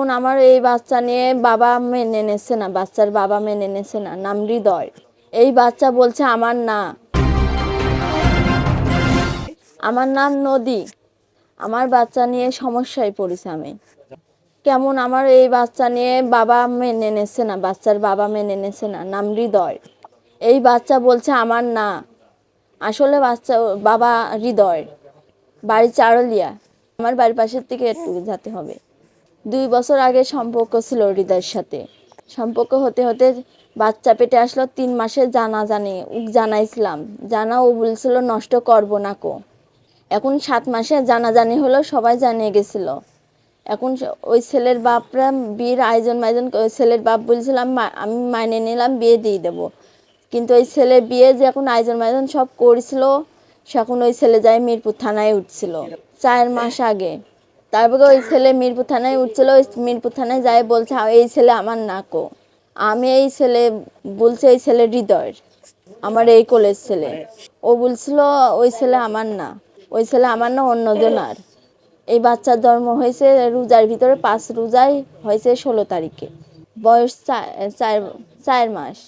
কেমন আমার এই বাচ্চা নিয়ে বাবা মেনে নেছে না, বাচ্চার বাবা মেনে নেছে না, নাম হৃদয়। এই বাচ্চা বলছে, আমার না। আমার নাম নদী। আমার বাচ্চা নিয়ে সমস্যায় পড়েছে আমি। কেমন আমার এই বাচ্চা নিয়ে বাবা মেনে নেছে না, বাচ্চার বাবা মেনে নেছে না, নাম হৃদয়। এই বাচ্চা বলছে, আমার না। আসলে বাচ্চা, বাবা হৃদয়। বাড়ি চারলিয়া। আমার বাড়ির পাশের থেকে একটু যেতে হবে। দুই বছর আগে সম্পর্ক ছিল হৃদয়ের সাথে। সম্পর্ক হতে হতে বাচ্চা পেটে আসলো তিন মাসে জানা জানি উক জানাইছিলাম, জানা ও বলছিল, নষ্ট করব না কো। এখন সাত মাসে জানাজানি হলো, সবাই জানিয়ে গেছিল। এখন ওই ছেলের বাপরা বিয়ের আয়োজন মায়োজন ওই ছেলের বাপ বলছিলাম, "মা- আমি মাইনে নিলাম, বিয়ে দিয়ে দেবো। কিন্তু ওই ছেলে বিয়ে যে এখন আয়োজন মায়োজন সব করেছিল সেখন ওই ছেলে যায় মিরপুর থানায় উঠছিল, চার মাস আগে। তারপরে ওই ছেলে মিরপুর থানায় উঠছিল ওই মিরপুর থানায় যায় বলছে এই ছেলে আমার নাকো। আমি এই ছেলে বলছে এই ছেলে হৃদয়ের আমার এই কলেজ ছেলে। ও বলছিল ওই ছেলে আমার না ওই ছেলে আমার না অন্যজনার এই বাচ্চার জন্ম হয়েছে রোজার ভিতরে পাঁচ রোজাই হয়েছে ষোলো তারিখে। বয়স চার চার মাস।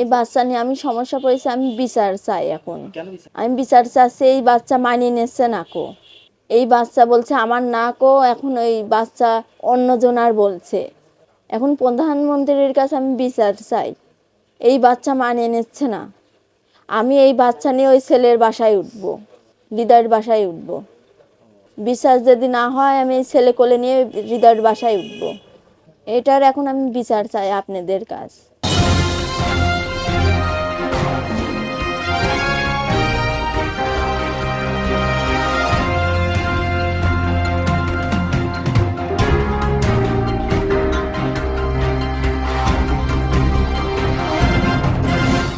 এই বাচ্চা নিয়ে আমি সমস্যা পড়েছি আমি বিচার চাই এখন। আমি বিচার চাচ্ছি এই বাচ্চা মানিয়ে নিচ্ছে না কো এই বাচ্চা বলছে, আমার না কো এখন ওই বাচ্চা অন্যজনার বলছে। এখন প্রধানমন্ত্রীর কাছে আমি বিচার চাই, এই বাচ্চা মানিয়ে নিচ্ছে না। আমি এই বাচ্চা নিয়ে ওই ছেলের বাসায় উঠব, হৃদয়ের বাসায় উঠব। বিশ্বাস যদি না হয়, আমি এই ছেলে কোলে নিয়ে হৃদয়ের বাসায় উঠব। এটার এখন আমি বিচার চাই আপনাদের কাছ।